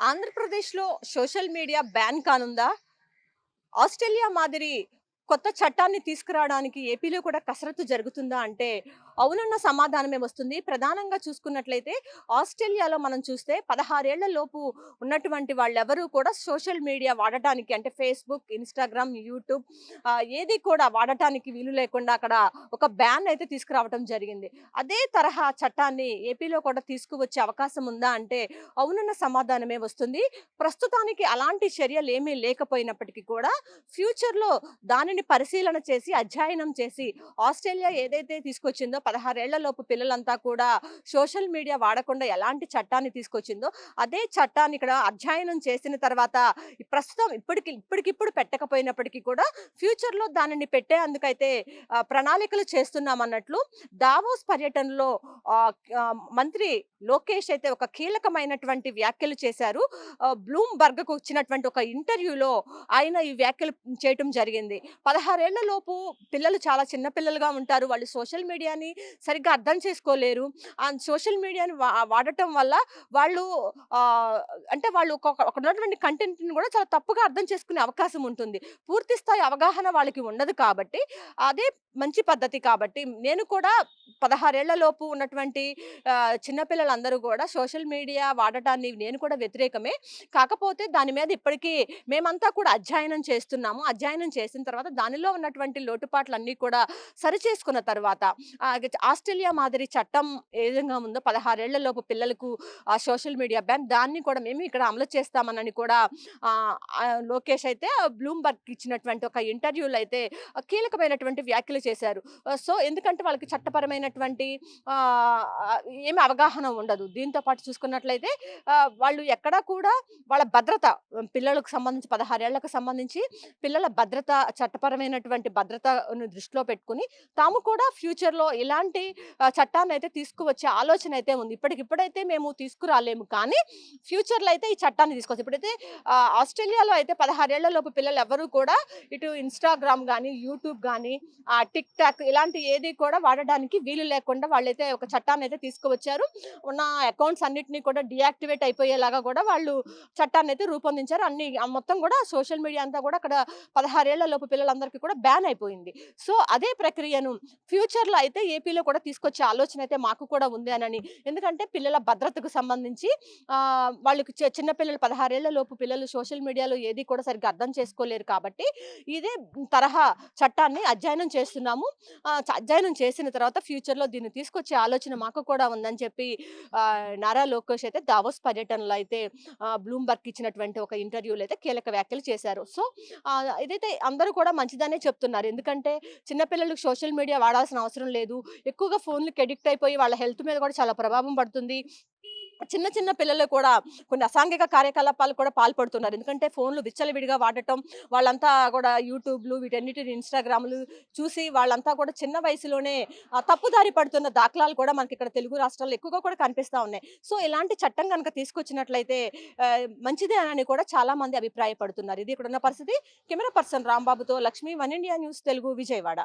ఆంధ్రప్రదేశ్‌లో social media ban కానుందా? Australia మాదిరి కొత్త చట్టాన్ని తీసుకురావడానికి ఏపీలో కూడా కసరత్తు జరుగుతుందా అంటే, అవునన్న సమాధానమే వస్తుంది. ప్రధానంగా చూసుకున్నట్లయితే ఆస్ట్రేలియాలో మనం చూస్తే 16 లోపు ఉన్నటువంటి వాళ్ళెవరూ కూడా సోషల్ మీడియా వాడటానికి అంటే ఫేస్‌బుక్, ఇన్‌స్టాగ్రామ్, యూట్యూబ్ ఏది కూడా వాడటానికి వీలు లేకుండా అక్కడ ఒక బ్యాన్ అయితే తీసుకురావటం జరిగింది. అదే తరహా చట్టాన్ని ఏపీలో కూడా తీసుకువచ్చే అవకాశం ఉందా అంటే, అవునన్న సమాధానమే వస్తుంది. ప్రస్తుతానికి అలాంటి చర్యలు ఏమీ లేకపోయినప్పటికీ కూడా ఫ్యూచర్‌లో దానిని పరిశీలన చేసి, అధ్యయనం చేసి ఆస్ట్రేలియా ఏదైతే తీసుకొచ్చిందో పదహారేళ్ళలోపు పిల్లలంతా కూడా సోషల్ మీడియా వాడకుండా ఎలాంటి చట్టాన్ని తీసుకొచ్చిందో, అదే చట్టాన్ని ఇక్కడ అధ్యయనం చేసిన తర్వాత ప్రస్తుతం ఇప్పటికి ఇప్పటికిప్పుడు పెట్టకపోయినప్పటికీ కూడా ఫ్యూచర్‌లో దానిని పెట్టేందుకైతే ప్రణాళికలు చేస్తున్నామన్నట్లు దావోస్ పర్యటనలో మంత్రి లోకేష్ అయితే ఒక కీలకమైనటువంటి వ్యాఖ్యలు చేశారు. ఆహ్, బ్లూమ్‌బర్గ్‌కు వచ్చినటువంటి ఒక ఇంటర్వ్యూలో ఆయన ఈ వ్యాఖ్యలు చేయటం జరిగింది. 16 లోపు పిల్లలు చాలా చిన్న పిల్లలుగా ఉంటారు. వాళ్ళు సోషల్ మీడియాని సరిగ్గా అర్థం చేసుకోలేరు. అండ్ సోషల్ మీడియాని వా వాడటం వల్ల వాళ్ళు అంటే వాళ్ళు ఒక ఉన్నటువంటి కంటెంట్‌ని కూడా చాలా తప్పుగా అర్థం చేసుకునే అవకాశం ఉంటుంది. పూర్తి స్థాయి అవగాహన వాళ్ళకి ఉండదు కాబట్టి, అదే మంచి పద్ధతి కాబట్టి నేను కూడా 16 లోపు ఉన్నటువంటి చిన్నపిల్లలందరూ కూడా సోషల్ మీడియా వాడటాన్ని నేను కూడా వ్యతిరేకమే. కాకపోతే దాని మీద ఇప్పటికీ మేమంతా కూడా అధ్యయనం చేస్తున్నాము. అధ్యయనం చేసిన తర్వాత దానిలో ఉన్నటువంటి లోటుపాట్లన్నీ కూడా సరిచేసుకున్న తర్వాత ఆస్ట్రేలియా మాదిరి చట్టం ఏ విధంగా ఉందో పదహారేళ్ళలోపు పిల్లలకు ఆ సోషల్ మీడియా బ్యాన్ దాన్ని కూడా మేము ఇక్కడ అమలు చేస్తామనని కూడా లోకేష్ అయితే బ్లూంబర్గ్ ఇచ్చినటువంటి ఒక ఇంటర్వ్యూలో అయితే కీలకమైనటువంటి వ్యాఖ్యలు చేశారు. సో ఎందుకంటే వాళ్ళకి చట్టపరమైనటువంటి ఏమి అవగాహన ఉండదు. దీంతో పాటు చూసుకున్నట్లయితే వాళ్ళు ఎక్కడా కూడా వాళ్ళ భద్రత పిల్లలకు సంబంధించి పదహారేళ్ళకు సంబంధించి పిల్లల భద్రత చట్టపరమైనటువంటి భద్రతను దృష్టిలో పెట్టుకుని తాము కూడా ఫ్యూచర్‌లో ఇలాంటి చట్టాన్ని అయితే తీసుకువచ్చే ఆలోచన అయితే ఉంది. ఇప్పటికిప్పుడైతే మేము తీసుకురాలేము కానీ ఫ్యూచర్‌లో అయితే ఈ చట్టాన్ని తీసుకొస్తాం. ఇప్పుడైతే ఆస్ట్రేలియాలో అయితే 16 లోపు పిల్లలు ఎవ్వరూ కూడా ఇటు ఇన్‌స్టాగ్రామ్ కానీ యూట్యూబ్ కానీ టిక్ టాక్ ఇలాంటి ఏది కూడా వాడడానికి వీలు లేకుండా వాళ్ళైతే ఒక చట్టాన్ని అయితే తీసుకువచ్చారు. ఉన్న అకౌంట్స్ అన్నింటినీ కూడా డియాక్టివేట్ అయిపోయేలాగా కూడా వాళ్ళు చట్టాన్ని అయితే రూపొందించారు. అన్ని మొత్తం కూడా సోషల్ మీడియా అంతా కూడా అక్కడ 16 ఏళ్ళ లోపు వాళ్ళందరికీ కూడా బ్యాన్ అయిపోయింది. సో అదే ప్రక్రియను ఫ్యూచర్‌లో అయితే ఏపీలో కూడా తీసుకొచ్చే ఆలోచన అయితే మాకు కూడా ఉంది అనని. ఎందుకంటే పిల్లల భద్రతకు సంబంధించి వాళ్ళకి చిన్నపిల్లలు చిన్న పిల్లలు 16 ఏళ్ళ లోపు పిల్లలు సోషల్ మీడియాలో ఏది కూడా సరిగ్గా అర్థం చేసుకోలేరు కాబట్టి ఇదే తరహా చట్టాన్ని అధ్యయనం చేస్తున్నాము. అధ్యయనం చేసిన తర్వాత ఫ్యూచర్‌లో దీన్ని తీసుకొచ్చే ఆలోచన మాకు కూడా ఉందని చెప్పి నారా లోకేష్ అయితే దావోస్ పర్యటనలో అయితే బ్లూంబర్గ్ ఇచ్చినటువంటి ఒక ఇంటర్వ్యూలో అయితే కీలక వ్యాఖ్యలు చేశారు. సో ఆహ్, ఇదైతే అందరూ కూడా మంచిదనే చెప్తున్నారు. ఎందుకంటే చిన్నపిల్లలకు సోషల్ మీడియా వాడాల్సిన అవసరం లేదు. ఎక్కువగా ఫోన్లకు అడిక్ట్ అయిపోయి వాళ్ళ హెల్త్ మీద కూడా చాలా ప్రభావం పడుతుంది. చిన్న చిన్న పిల్లలు కూడా కొన్ని అసాంఘిక కార్యకలాపాలు కూడా పాల్పడుతున్నారు. ఎందుకంటే ఫోన్‌లు విచ్చలవిడిగా వాడటం, వాళ్ళంతా కూడా యూట్యూబ్‌లు వీటన్నిటిని ఇన్‌స్టాగ్రామ్‌లు చూసి వాళ్ళంతా కూడా చిన్న వయసులోనే తప్పుదారి పడుతున్న దాఖలాలు కూడా మనకి ఇక్కడ తెలుగు రాష్ట్రాల్లో ఎక్కువగా కూడా కనిపిస్తూ ఉన్నాయి. సో ఇలాంటి చట్టం కనుక తీసుకొచ్చినట్లయితే మంచిదే అని కూడా చాలామంది అభిప్రాయపడుతున్నారు. ఇది ఇక్కడున్న పరిస్థితి. Camera person రాంబాబుతో Lakshmi one India news Telugu Vijayawada.